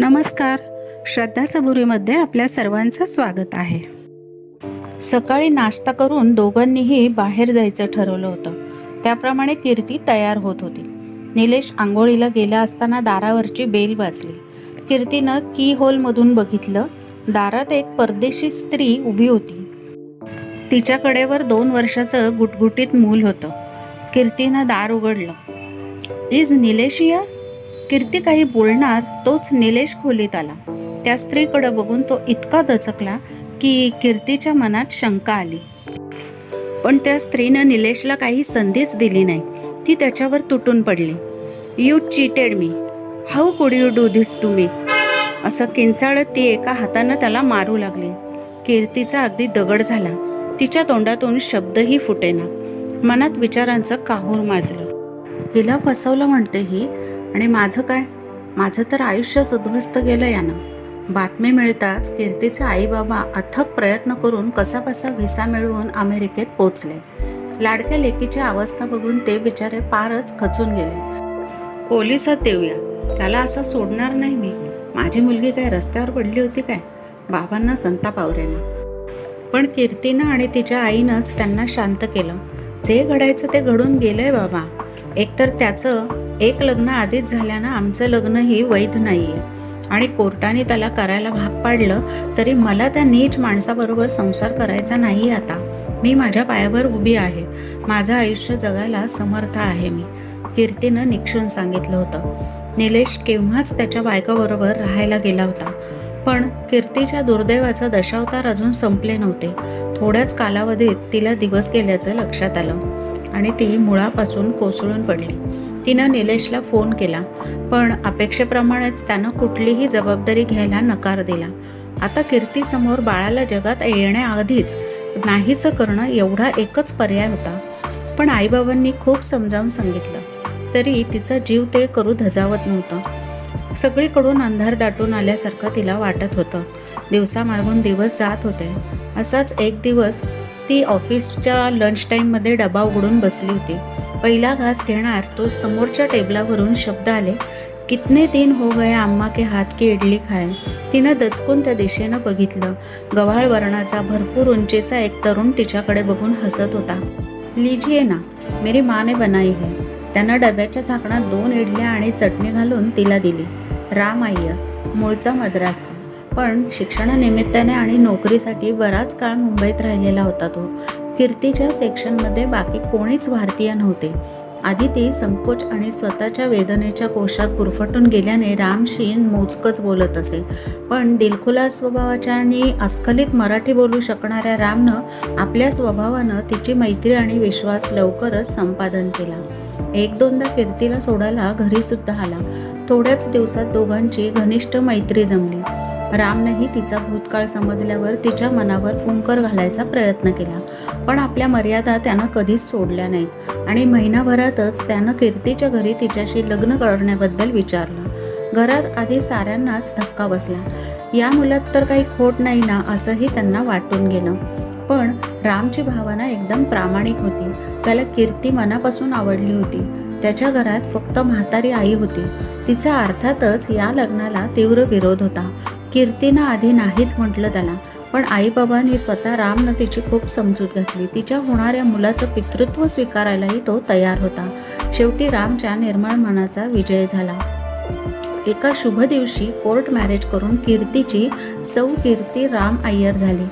नमस्कार. श्रद्धा सबुरीमध्ये आपल्या सर्वांचं स्वागत आहे. सकाळी नाश्ता करून दोघांनीही बाहेर जायचं ठरवलं होतं. त्याप्रमाणे कीर्ती तयार होत होती. निलेश आंघोळीला गेला असताना दारावरची बेल वाजली. कीर्तीनं की होलमधून बघितलं दारात एक परदेशी स्त्री उभी होती. तिच्या कडेवर दोन वर्षाचं गुटगुटीत मूल होतं. कीर्तीनं दार उघडलं. इज निलेशिया? कीर्ती काही बोलणार तोच निलेश खोलीत आला. त्या स्त्रीकडं बघून तो इतका दचकला की कीर्तीच्या मनात शंका आली. पण त्या स्त्रीनं निलेशला काही संधीच दिली नाही. ती त्याच्यावर तुटून पडली. You cheated me how could you do this to me असं किंचाळत ती एका हातानं त्याला मारू लागली. कीर्तीचा अगदी दगड झाला. तिच्या तोंडातून शब्दही फुटेना. मनात विचारांचं काहूर माजलं. हिला फसवलं म्हणते ही आणि माझं काय? माझं तर आयुष्यच उद्ध्वस्त गेलं यानं. बातमी मिळताच कीर्तीचे आई बाबा अथक प्रयत्न करून कसा कसा व्हिसा मिळवून अमेरिकेत पोचले. लाडक्या लेकीची अवस्था बघून ते बिचारे पारच खचून गेले. पोलिसात देऊया त्याला असं सोडणार नाही मी. माझी मुलगी काय रस्त्यावर पडली होती काय? बाबांना संताप आवरेना. पण कीर्तीनं आणि तिच्या आईनंच त्यांना शांत केलं. जे घडायचं ते घडून गेलंय बाबा. एकतर त्याचं एक लग्न आधीच झाल्यानं आमचं लग्नही वैध नाहीये. आणि कोर्टाने त्याला करायला भाग पाडलं तरी मला त्या नीच माणसाबरोबर संसार करायचा नाही आता. मी माझ्या पायावर उभी आहे. माझं आयुष्य जगायला समर्थ आहे मी. कीर्तीनं निक्षून सांगितलं होतं. निलेश केव्हाच त्याच्या बायकाबरोबर राहायला गेला होता. पण कीर्तीच्या दुर्दैवाचा दशावतार अजून संपले नव्हते. थोड्याच कालावधीत तिला दिवस गेल्याचं लक्षात आलं. आणि ती मुळापासून कोसळून पडली. तिनं निलेशला फोन केला पण अपेक्षेप्रमाणेच त्यानं कुठलीही जबाबदारी घ्यायला नकार दिला. आता कीर्तीसमोर बाळाला जगात येण्याआधीच नाहीसं करणं एवढा एकच पर्याय होता. पण आईबाबांनी खूप समजावून सांगितलं तरी तिचा जीव ते करू धजावत नव्हतं. सगळीकडून अंधार दाटून आल्यासारखं तिला वाटत होतं. दिवसामागून दिवस जात होते. असाच एक दिवस ती ऑफिसच्या लंच टाईममध्ये डबा उघडून बसली होती. पहिला घास घेणार तो समोरच्या टेबलावरून शब्द आले कितने दिन हो गए अम्मा के हात की इडली खाय तिनं दचकून त्या दिशेनं बघितलं. गव्हाळ वर्णाचा भरपूर उंचीचा एक तरुण तिच्याकडे बघून हसत होता. लिजिए ना मेरी माने बनाई है. त्यानं डब्याच्या झाकणात दोन इडल्या आणि चटणी घालून तिला दिली. राम आय्य मूळचा मद्रासचा. पण शिक्षणानिमित्ताने आणि नोकरीसाठी बराच काळ मुंबईत राहिलेला होता तो. कीर्तीच्या सेक्शनमध्ये बाकी कोणीच भारतीय नव्हते. आधी ती संकोच आणि स्वतःच्या वेदनेच्या कोशात गुरफटून गेल्याने रामशी मोजकच बोलत असे. पण दिलखुला स्वभावाच्या आणि अस्खलित मराठी बोलू शकणाऱ्या रामनं आपल्या स्वभावानं तिची मैत्री आणि विश्वास लवकरच संपादन केला. एक दोनदा कीर्तीला सोडायला घरीसुद्धा आला. थोड्याच दिवसात दोघांची घनिष्ठ मैत्री जमली. रामनेही तिचा भूतकाळ समजल्यावर तिच्या मनावर फुंकर घालायचा प्रयत्न केला. पण आपल्या मर्यादा त्यानं कधीच सोडल्या नाहीत आणि महिनाभरातच त्यानं कीर्तीच्या घरी तिच्याशी लग्न करण्याबद्दल विचारलं. घरात आधी साऱ्यांनाच धक्का बसला. या मुलात तर काही खोट नाही ना असंही त्यांना वाटून गेलं. पण रामची भावना एकदम प्रामाणिक होती. त्याला कीर्ती मनापासून आवडली होती. त्याच्या घरात फक्त म्हातारी आई होती. तिचा अर्थातच या लग्नाला तीव्र विरोध होता. कीर्तीनं आधी नाहीच म्हटलं त्याला पण आईबाबांनी स्वतः रामनं तिची खूप समजूत घातली. तिच्या होणाऱ्या मुलाचं पितृत्व स्वीकारायलाही तो तयार होता. शेवटी रामच्या निर्मळ मनाचा विजय झाला. एका शुभ दिवशी कोर्ट मॅरेज करून कीर्तीची सौ कीर्ती राम अय्यर झाली.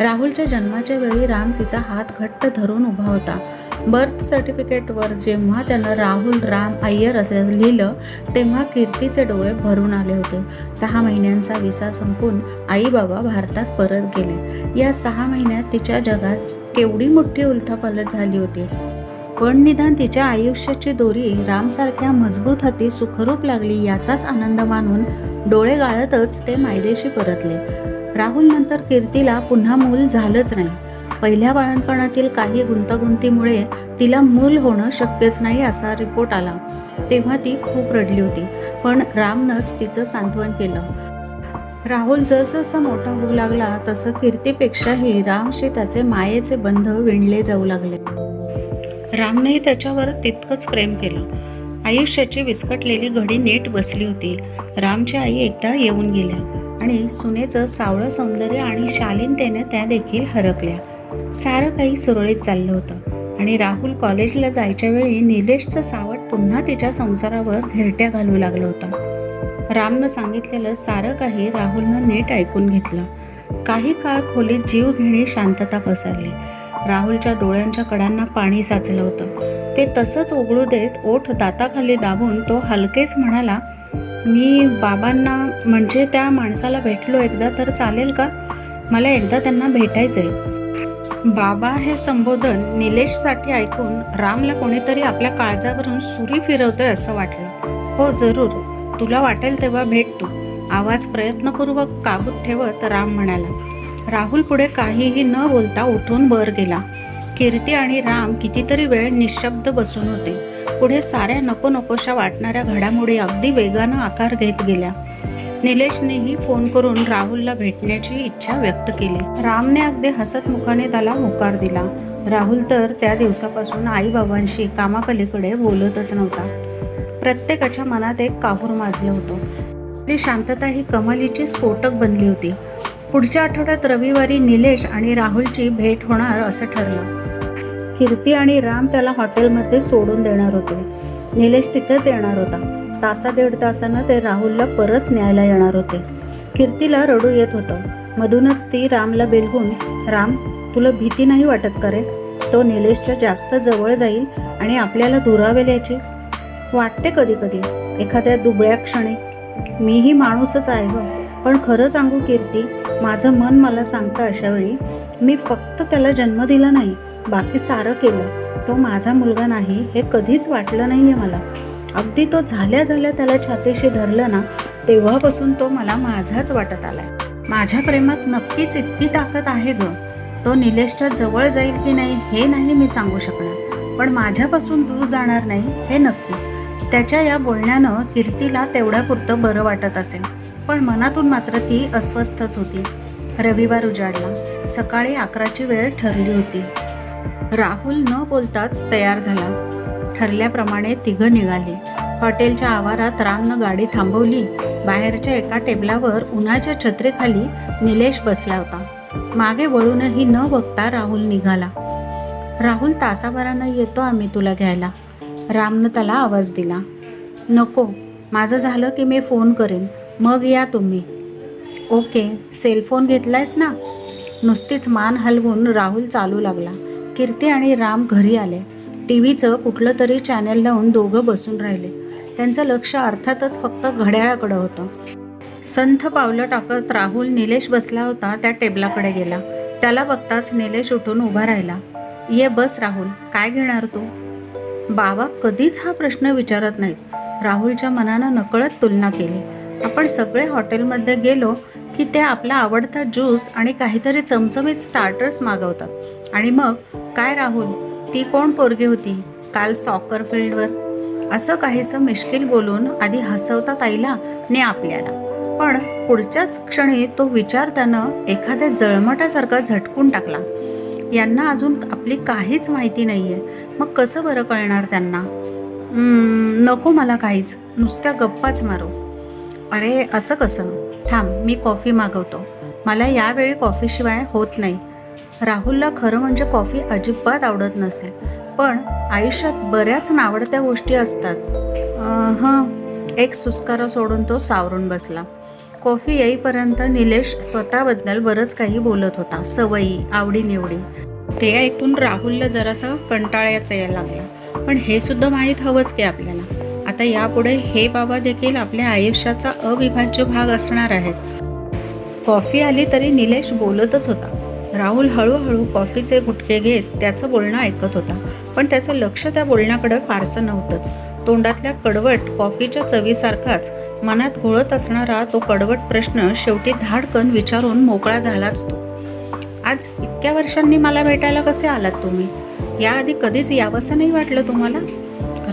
राहुलच्या जन्माच्या वेळी राम तिचा हात घट्ट धरून उभा होता. बर्थ सर्टिफिकेटवर जेव्हा त्यानं राहुल राम अय्यर असं लिहिलं तेव्हा कीर्तीचे डोळे भरून आले होते. सहा महिन्यांचा विसा संपून आई बाबा भारतात परत गेले. या सहा महिन्यात तिच्या जगात केवढी मोठी उलथापालत झाली होती. पण निदान तिच्या आयुष्याची दोरी रामसारख्या मजबूत हाती सुखरूप लागली याचाच आनंद मानून डोळे गाळतच ते मायदेशी परतले. राहुल नंतर कीर्तीला पुन्हा मूल झालंच नाही. पहिल्या बाळणपणातील काही गुंतागुंतीमुळे तिला मूल होणं शक्यच नाही असा रिपोर्ट आला. तेव्हा ती खूप रडली होती पण रामनंच तिचं सांत्वन केलं. राहुल जसजसा मोठा होऊ लागला तसं कीर्तीपेक्षाही रामशी त्याचे मायेचे बंध विणले जाऊ लागले. रामनेही त्याच्यावर तितकंच प्रेम केलं. आयुष्याची विस्कटलेली घडी नीट बसली होती. रामची आई एकदा येऊन गेल्या आणि सुनेचं सावळं सौंदर्य आणि शालीनतेने त्या देखील हरकल्या सारं काही सुरळीत चाललं होतं. आणि राहुल कॉलेजला जायच्या वेळी निलेशचं सावट पुन्हा तिच्या संसारावर घिरट्या घालू लागलं होतं. रामनं सांगितलेलं सारं काही राहुलनं नीट ऐकून घेतलं. काही काळ खोलीत जीव घेणे शांतता पसरली. राहुलच्या डोळ्यांच्या कडांना पाणी साचलं होतं. ते तसंच उघडू देत ओठ दाताखाली दाबून तो हलकेच म्हणाला मी बाबांना म्हणजे त्या माणसाला भेटलो एकदा तर चालेल का? मला एकदा त्यांना भेटायचं आहे बाबा हे संबोधन निलेशसाठी ऐकून रामला कोणीतरी आपल्या काळजावरून सुरी फिरवतोय असं वाटलं. हो जरूर. तुला वाटेल तेव्हा भेट तू. आवाज प्रयत्नपूर्वक काबूत ठेवत राम म्हणाला. राहुल पुढे काहीही न बोलता उठून वर गेला. कीर्ती आणि राम कितीतरी वेळ निशब्द बसून होते. पुढे साऱ्या नको नकोशा वाटणाऱ्या घडामोडी अगदी वेगानं आकार घेत गेल्या. निलेशनेही फोन करून राहुलला भेटण्याची इच्छा व्यक्त केली. रामने अगदी हसत मुखाने त्याला होकार दिला. राहुल तर त्या दिवसापासून आईबाबांशी कामापलीकडे बोलतच नव्हता. प्रत्येकाच्या मनात एक काहूर माजलं होतं. ती शांतता ही कमालीची स्फोटक बनली होती. पुढच्या आठवड्यात रविवारी निलेश आणि राहुलची भेट होणार असं ठरलं. कीर्ती आणि राम त्याला हॉटेलमध्ये सोडून देणार होते. निलेश तिथेच येणार होता. तासा दीड तासानं ते राहुलला परत न्यायला येणार होते. कीर्तीला रडू येत होतं. मधूनच ती रामला बेलगून राम तुला भीती नाही वाटत करे तो निलेशच्या जास्त जवळ जाईल आणि आपल्याला दुरावेल याची वाटते कधी कधी एखाद्या दुबळ्या क्षणी. मीही माणूसच आहे ग. पण खरं सांगू कीर्ती माझं मन मला सांगतं अशा वेळी मी फक्त त्याला जन्म दिला नाही बाकी सारं केलं. तो माझा मुलगा नाही हे कधीच वाटलं नाही आहे मला. अगदी तो झाल्या झाल्या त्याला छातीशी धरलं ना तेव्हापासून तो मला माझाच वाटत आलाय. माझ्या प्रेमात नक्कीच इतकी ताकद आहे ग. तो निलेशच्या जवळ जाईल की नाही हे नाही मी सांगू शकणार. पण माझ्यापासून दूर जाणार नाही हे नक्की. त्याच्या या बोलण्यानं कीर्तीला तेवढ्यापुरतं बरं वाटत असेल. पण मनातून मात्र ती अस्वस्थच होती. रविवार उजाडला. सकाळी अकराची वेळ ठरली होती. राहुल न बोलताच तयार झाला. ठरल्याप्रमाणे तिघं निघाली. हॉटेलच्या आवारात रामनं गाडी थांबवली. बाहेरच्या एका टेबलावर उन्हाच्या छत्रीखाली निलेश बसला होता. मागे वळूनही न बघता राहुल निघाला. राहुल तासाभरानं येतो आम्ही तुला घ्यायला. रामनं त्याला आवाज दिला. नको माझं झालं की मी फोन करेन. मग या तुम्ही. ओके सेलफोन घेतलायस ना? नुसतीच मान हलवून राहुल चालू लागला. कीर्ती आणि राम घरी आले. टी व्हीचं कुठलं तरी चॅनल लावून दोघं बसून राहिले. त्यांचं लक्ष अर्थातच फक्त घड्याळाकडं होतं. संथ पावलं टाकत राहुल निलेश बसला होता त्या टेबलाकडे गेला. त्याला बघताच निलेश उठून उभा राहिला. ये बस राहुल काय घेणार तू? बाबा कधीच हा प्रश्न विचारत नाहीत. राहुलच्या मनानं नकळत तुलना केली. आपण सगळे हॉटेलमध्ये गेलो की ते आपला आवडता ज्यूस आणि काहीतरी चमचमीत स्टार्टर्स मागवतात. आणि मग काय राहुल ती कोण पोरगी होती? काल सॉकर फील्डवर असं काहीसं मिश्किल बोलून आधी हसवतात आईला ने आपल्याला. पण पुढच्याच क्षणी तो विचार त्यानं एखाद्या जळमटासारखा झटकून टाकला. यांना अजून आपली काहीच माहिती नाहीये. मग कसं बरं कळणार त्यांना? नको मला काहीच. नुसत्या गप्पाच मारू. अरे असं कसं? थांब मी कॉफी मागवतो. मला यावेळी कॉफीशिवाय होत नाही. राहुलला खरं म्हणजे कॉफी अजिबात आवडत नसेल. पण आयुष्यात बऱ्याच नावडत्या गोष्टी असतात. हं एक सुस्कारा सोडून तो सावरून बसला. कॉफी येईपर्यंत निलेश स्वतःबद्दल बरंच काही बोलत होता. सवयी आवडीनिवडी. ते ऐकून राहुलला जरासा कंटाळ्याचं यायला लागला. पण हे सुद्धा माहीत हवंच की आपल्याला. आता यापुढे हे बाबा देखील आपल्या आयुष्याचा अविभाज्य भाग असणार आहेत. कॉफी आली तरी निलेश बोलतच होता. राहुल हळूहळू कॉफीचे गुटके घेत त्याचं बोलणं ऐकत होता. पण त्याचं लक्ष त्या बोलण्याकडं फारसं नव्हतंच. तोंडातल्या कडवट कॉफीच्या चवीसारखाच मनात घोळत असणारा तो कडवट प्रश्न शेवटी धाडकन विचारून मोकळा झालाच तो. आज इतक्या वर्षांनी मला भेटायला कसे आलात तुम्ही? याआधी कधीच यावंसं नाही वाटलं तुम्हाला?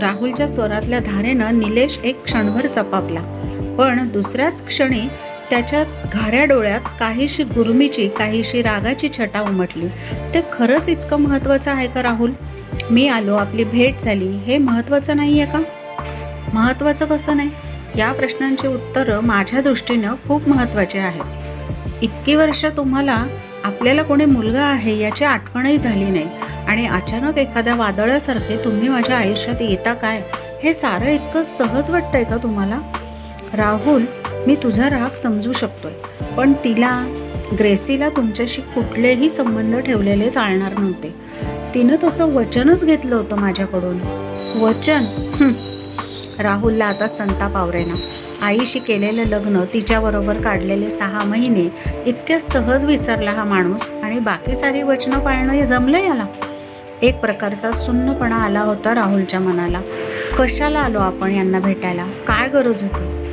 राहुलच्या स्वरातल्या धारेनं निलेश एक क्षणभर चपापला. पण दुसऱ्याच क्षणी त्याच्या घाऱ्या डोळ्यात काहीशी गुरमीची काहीशी रागाची छटा उमटली. ते खरंच इतकं महत्त्वाचं आहे का राहुल? मी आलो आपली भेट झाली. हे महत्त्वाचं नाही आहे का? महत्त्वाचं कसं नाही? या प्रश्नांची उत्तरं माझ्या दृष्टीनं खूप महत्त्वाचे आहेत. इतकी वर्ष तुम्हाला आपल्याला कोणी मुलगा आहे याची आठवणही झाली नाही. आणि अचानक एखाद्या वादळासारखे तुम्ही माझ्या आयुष्यात येता काय? हे सारं इतकं सहज वाटतंय का तुम्हाला? राहुल मी तुझा राग समजू शकतोय. पण तिला ग्रेसीला तुमच्याशी कुठलेही संबंध ठेवलेले चालणार नव्हते. तिनं तसं वचनच घेतलं होतं माझ्याकडून. वचन? राहुलला आता संताप आवरेना. आईशी केलेलं लग्न तिच्याबरोबर काढलेले सहा महिने इतक्या सहज विसरला हा माणूस आणि बाकी सारी वचनं पाळणं हे जमलं याला? एक प्रकारचा सुन्नपणा आला होता राहुलच्या मनाला. कशाला आलो आपण यांना भेटायला? काय गरज होती?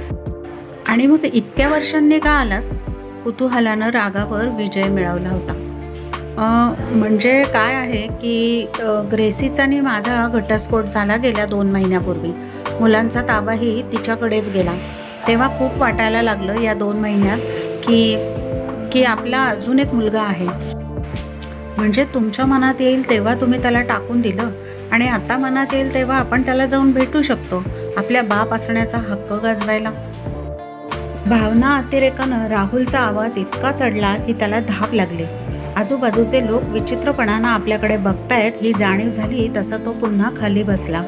आणि मग इतक्या वर्षांनी का आलात? कुतूहलानं रागावर विजय मिळवला होता. म्हणजे काय आहे की ग्रेसीचा आणि माझा घटस्फोट झाला गेल्या दोन महिन्यापूर्वी. मुलांचा ताबाही तिच्याकडेच गेला. तेव्हा खूप वाटायला लागलं या दोन महिन्यात की की आपला अजून एक मुलगा आहे. म्हणजे तुमच्या मनात येईल तेव्हा तुम्ही त्याला टाकून दिलं. आणि आता मनात येईल तेव्हा आपण त्याला जाऊन भेटू शकतो. आपल्या बाप असण्याचा हक्क गाजवायला. भावना अतिरेकानं राहुलचा आवाज इतका चढला की त्याला धाप लागली. आजूबाजूचे लोक विचित्रपणानं आपल्याकडे बघतायत ही जाणीव झाली तसं तो पुन्हा खाली बसला.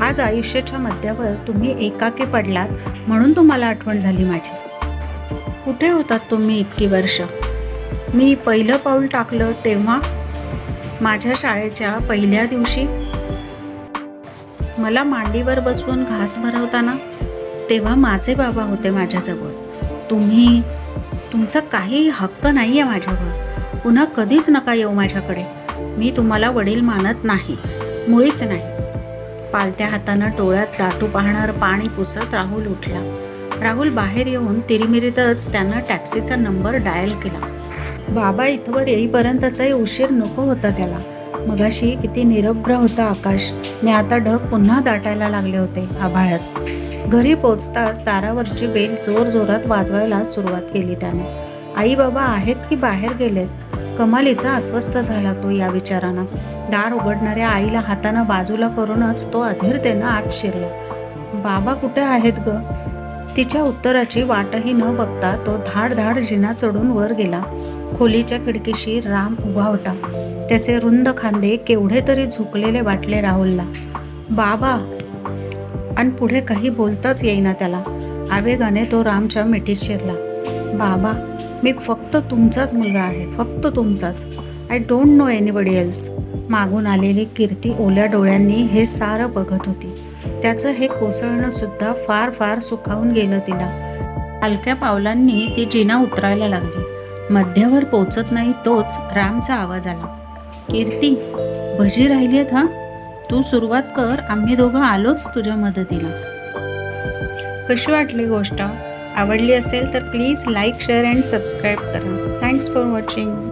आज आयुष्याच्या मध्यावर तुम्ही एकाकी पडलात म्हणून तुम्हाला आठवण झाली माझी. कुठे होतात तुम्ही इतकी वर्ष? मी पहिलं पाऊल टाकलं तेव्हा? माझ्या शाळेच्या पहिल्या दिवशी? मला मांडीवर बसवून घास भरवताना? तेव्हा माझे बाबा होते माझ्याजवळ. तुम्ही तुमचा काही हक्क नाही आहे माझ्यावर. पुन्हा कधीच नका येऊ माझ्याकडे. मी तुम्हाला वडील मानत नाही. मुळीच नाही. पालत्या हातानं डोळ्यात दाटू पाहणार पाणी पुसत राहुल उठला. राहुल बाहेर येऊन तिरिमिरीतच त्यानं टॅक्सीचा नंबर डायल केला. बाबा इथवर येईपर्यंतचाही उशीर नको होता त्याला. मगाशी किती निरभ्र होता आकाश. ने आता ढग पुन्हा दाटायला लागले होते आभाळात. घरी पोचताच दारावरची बेल जोर जोरात वाजवायला सुरुवात केली त्याने. आई बाबा आहेत की बाहेर गेलेत? कमालीचा अस्वस्थ झाला तो या विचारानं. दार उघडणाऱ्या आईला हातानं बाजूला करूनच तो अधीरतेनं आत शिरला. बाबा कुठे आहेत ग? तिच्या उत्तराची वाटही न बघता तो धाड धाड जिना चढून वर गेला. खोलीच्या खिडकीशी राम उभा होता. त्याचे रुंद खांदे केवढे तरी झुकलेले वाटले राहुलला. बाबा आणि पुढे काही बोलताच येईना त्याला. आवेगाने तो रामच्या मिठीत शिरला. बाबा मी फक्त तुमचाच मुलगा आहे फक्त तुमचाच. I don't know anybody else मागून आलेली कीर्ती ओल्या डोळ्यांनी हे सारं बघत होती. त्याचं हे कोसळणं सुद्धा फार फार सुखावून गेलं तिला. हलक्या पावलांनी ती जिना उतरायला लागली. मध्यावर पोचत नाही तोच रामचा आवाज आला. कीर्ती भजी राहिली आहेत हा? तू सुरुवात कर आम्ही दोघं आलोच तुझ्या मदतीला. कशी वाटली गोष्ट? आवडली असेल तर please like share and subscribe करा. Thanks for watching